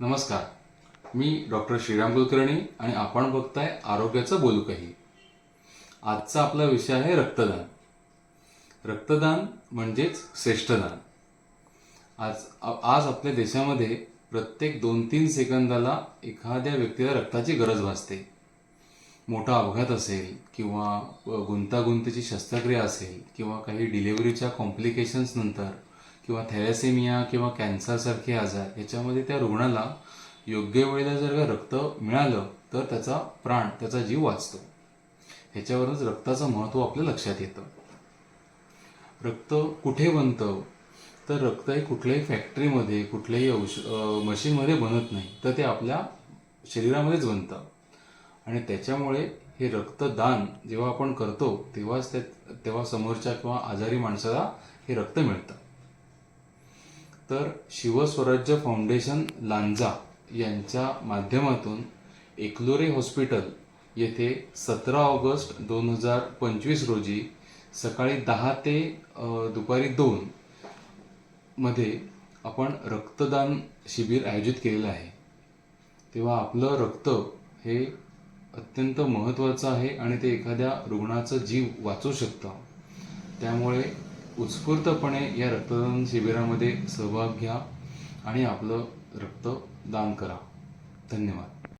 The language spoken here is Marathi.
नमस्कार. मी डॉक्टर श्रीराम कुलकर्णी आणि आपण बघताय आरोग्याचं बोलू काही आजचा आपला विषय आहे रक्तदान. रक्तदान म्हणजेच श्रेष्ठदान. आज आज आपल्या देशामध्ये प्रत्येक दोन तीन सेकंदाला एखाद्या व्यक्तीला रक्ताची गरज भासते. मोठा अपघात असेल किंवा गुंतागुंतीची शस्त्रक्रिया असेल किंवा काही डिलिव्हरीच्या कॉम्प्लिकेशन्स नंतर किंवा थॅलेसेमिया किंवा कॅन्सरसारखे आजार याच्यामध्ये त्या रुग्णाला योग्य वेळेला जर का रक्त मिळालं तर त्याचा प्राण त्याचा जीव वाचतो. ह्याच्यावरच रक्ताचं महत्त्व आपल्या लक्षात येतं. रक्त कुठे बनतं? तर रक्त हे कुठल्याही फॅक्टरीमध्ये कुठल्याही औष मशीनमध्ये बनत नाही तर ते आपल्या शरीरामध्येच बनतं. आणि त्याच्यामुळे हे रक्तदान जेव्हा आपण करतो तेव्हाच त्या तेव्हा समोरच्या किंवा आजारी माणसाला हे रक्त मिळतं. तर शिवस्वराज्य फाउंडेशन लांजा यांच्या माध्यमातून एकलोरे हॉस्पिटल येथे सतरा ऑगस्ट दोन हजार पंचवीस रोजी सकाळी दहा ते दुपारी दोन मध्ये आपण रक्तदान शिबिर आयोजित केलेलं आहे. तेव्हा आपलं रक्त हे अत्यंत महत्त्वाचं आहे आणि ते एखाद्या रुग्णाचा जीव वाचू शकतं. त्यामुळे उत्स्फूर्तपणे या रक्तदान शिबिरामध्ये सहभाग घ्या आणि आपलं रक्त दान करा. धन्यवाद.